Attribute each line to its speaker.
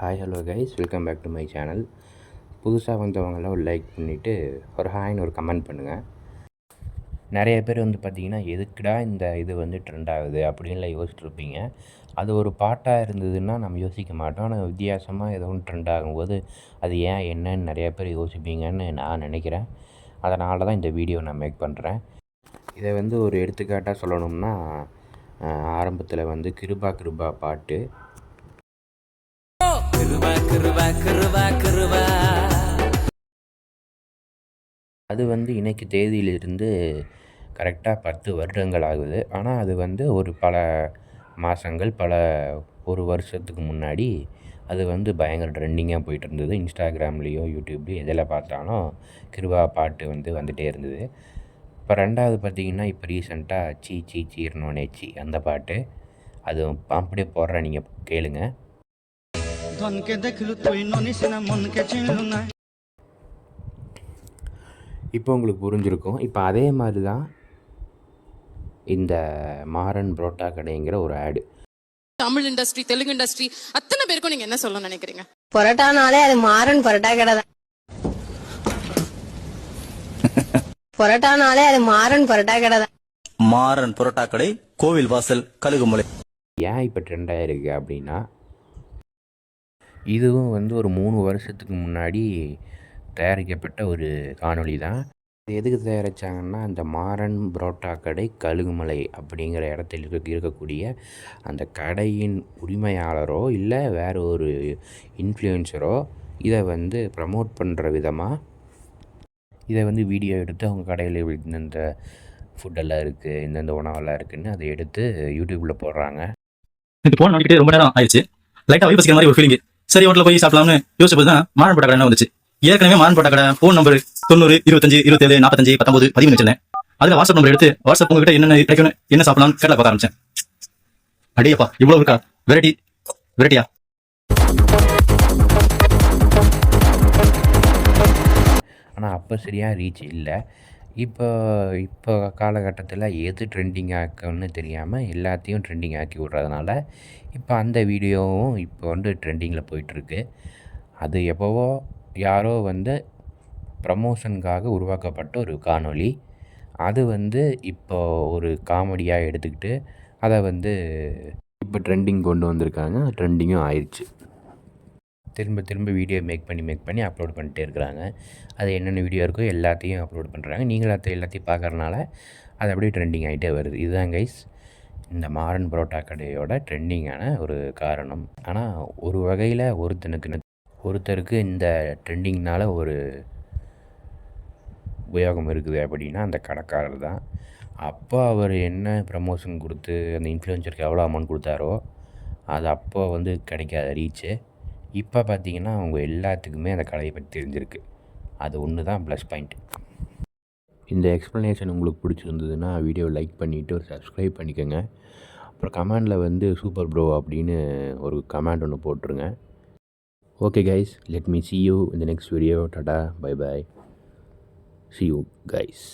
Speaker 1: Hi hello guys welcome back to my channel புதுசாக வந்தவங்களாம் ஒரு லைக் பண்ணிவிட்டு ஒரு ஹாய்னு ஒரு கமெண்ட் பண்ணுங்கள் நிறைய பேர் வந்து பார்த்தீங்கன்னா எதுக்குடா இந்த இது வந்து ட்ரெண்ட் ஆகுது? அப்படின்லாம் யோசிச்சுருப்பீங்க. அது ஒரு பாட்டாக இருந்ததுன்னா நம்ம யோசிக்க மாட்டோம். ஆனால் வித்தியாசமாக ஏதோ ஒன்று ட்ரெண்ட் ஆகும்போது அது ஏன் என்னன்னு நிறைய பேர் யோசிப்பீங்கன்னு நான் நினைக்கிறேன். அதனால தான் இந்த வீடியோ நான் மேக் பண்ணுறேன் இதை வந்து ஒரு எடுத்துக்காட்டாக சொல்லணும்னா ஆரம்பத்தில் வந்து கிருபா கிருபா பாட்டு. அது வந்து இன்னைக்கு தேதியிலிருந்து கரெக்டாக பத்து வருடங்கள் ஆகுது. ஆனால் அது வந்து ஒரு பல மாதங்கள் பல ஒரு வருஷத்துக்கு முன்னாடி அது வந்து பயங்கர ட்ரெண்டிங்காக போயிட்டு இருந்தது. இன்ஸ்டாகிராம்லேயோ யூடியூப்லேயோ எதில் பார்த்தாலும் கிருபா பாட்டு வந்து வந்துகிட்டே இருந்தது. இப்போ ரெண்டாவது பார்த்தீங்கன்னா இப்போ ரீசெண்டாக சீ சீ சீர்னோனே சீ அந்த பாட்டு. அது அப்படியே போடுறேன் நீங்கள் கேளுங்கள்
Speaker 2: ধনকে দেখিলো তুই ননিচিনা মনকে চিনিলো নাই
Speaker 1: இப்போ உங்களுக்கு புரிஞ்சிருக்கும் இப்போ அதே மாதிரி தான் இந்த மாறன் புரோட்டா கடைங்கிற ஒரு ஆடு
Speaker 3: தமிழ் இண்டஸ்ட்ரி தெலுங்கு இண்டஸ்ட்ரி அத்தனை பேருக்கும் நீங்க என்ன சொல்ல நினைக்கிறீங்க
Speaker 4: பரோட்டானாலே அது மாறன் பரோட்டா கடை தான் பரோட்டானாலே அது மாறன் பரோட்டா கடை தான்
Speaker 5: மாறன் புரோட்டா கடை கோவில் வாசல் கழுகுமலை
Speaker 1: ஏன் இப்போ ட்ரெண்ட் ஆகிருக்கு அப்படின்னா இதுவும் வந்து ஒரு மூணு வருஷத்துக்கு முன்னாடி தயாரிக்கப்பட்ட ஒரு காணொளி தான். இது எதுக்கு தயாரித்தாங்கன்னா அந்த மாறன் புரோட்டா கடை கழுகுமலை அப்படிங்கிற இடத்தில் இருக்க இருக்கக்கூடிய அந்த கடையின் உரிமையாளரோ இல்லை வேறு ஒரு இன்ஃப்ளூயன்சரோ இதை வந்து ப்ரமோட் பண்ணுற விதமாக இதை வந்து வீடியோ எடுத்து அவங்க கடையில் இந்தந்த ஃபுட்டெல்லாம் இருக்குது இந்தந்த உணவெல்லாம் இருக்குதுன்னு அதை எடுத்து யூடியூப்பில் போடுறாங்க.
Speaker 5: இது ஃபோன் நோண்டிக்கிட்டே ரொம்ப நேரம் ஆயிடுச்சு. லைட்டாக வைப்பசிக்கிற மாதிரி ஒரு ஃபீலிங்கு சரி ஹோட்டல போய் சாப்பிடலாம்னு யோசிச்சு தான் மாறன் போட்ட கடை வந்துச்சு? ஏற்கனவே மாறன் போட்ட கடை ஃபோன் நம்பர் தொண்ணூறு இருபத்தஞ்சு இருபத்தேழு நாற்பத்தஞ்சு பத்தொன்பது பதிவு வச்சிருந்தேன். அதுல வாட்ஸ்அப் நம்பர் எடுத்து வாட்ஸ்அப் உங்ககிட்ட என்னென்ன கிடைக்கும் என்ன சாப்பிடலாம்னு கேட்டல பார்க்க ஆரம்பிச்சேன். அடியப்பா இவ்வளவு இருக்கா? வெரைட்டி வெரைட்டியா
Speaker 1: ஆனால் அப்போ சரியாக ரீச் இல்லை. இப்போ இப்போ காலகட்டத்தில் எது ட்ரெண்டிங் ஆக்குன்னு தெரியாமல் எல்லாத்தையும் ட்ரெண்டிங் ஆக்கி விட்றதுனால இப்போ அந்த வீடியோவும் இப்போ வந்து ட்ரெண்டிங்கில் போயிட்டுருக்கு. அது எப்போவோ யாரோ வந்து ப்ரமோஷனுக்காக உருவாக்கப்பட்ட ஒரு காணொளி. அது வந்து இப்போ ஒரு காமெடியாக எடுத்துக்கிட்டு அதை வந்து இப்போ ட்ரெண்டிங் கொண்டு வந்திருக்காங்க. ட்ரெண்டிங்கும் ஆயிடுச்சு திரும்ப திரும்ப வீடியோ மேக் பண்ணி மேக் பண்ணி அப்லோட் பண்ணிட்டே இருக்கிறாங்க. அது என்னென்ன வீடியோ இருக்கோ எல்லாத்தையும் அப்லோட் பண்ணுறாங்க நீங்களும் அதை எல்லாத்தையும் பார்க்கறனால அது அப்படியே ட்ரெண்டிங் ஆகிட்டே வருது. இதுதான் கைஸ் இந்த மாறன் பரோட்டா கடையோட ட்ரெண்டிங்கான ஒரு காரணம். ஆனால் ஒரு வகையில் ஒருத்தனுக்கு ஒருத்தருக்கு இந்த ட்ரெண்டிங்னால் ஒரு உபயோகம் இருக்குது அப்படின்னா அந்த கடைக்காரர் தான். அப்போ அவர் என்ன ப்ரமோஷன் கொடுத்து அந்த இன்ஃப்ளூயன்சருக்கு எவ்வளோ அமௌண்ட் கொடுத்தாரோ அது அப்போ வந்து கிடைக்காத ரீச்சு இப்போ பார்த்தீங்கன்னா அவங்க எல்லாத்துக்குமே அந்த கலையை பற்றி தெரிஞ்சிருக்கு. அது ஒன்று தான் ப்ளஸ் பாயிண்ட் இந்த எக்ஸ்ப்ளனேஷன் உங்களுக்கு பிடிச்சிருந்ததுன்னா வீடியோ லைக் பண்ணிவிட்டு ஒரு சப்ஸ்கிரைப் பண்ணிக்கோங்க. அப்புறம் கமெண்டில் வந்து சூப்பர் ப்ரோ அப்படின்னு ஒரு கமெண்ட் ஒன்று போட்டுருங்க. Okay guys let me see you இந்த next video Tata bye bye see you guys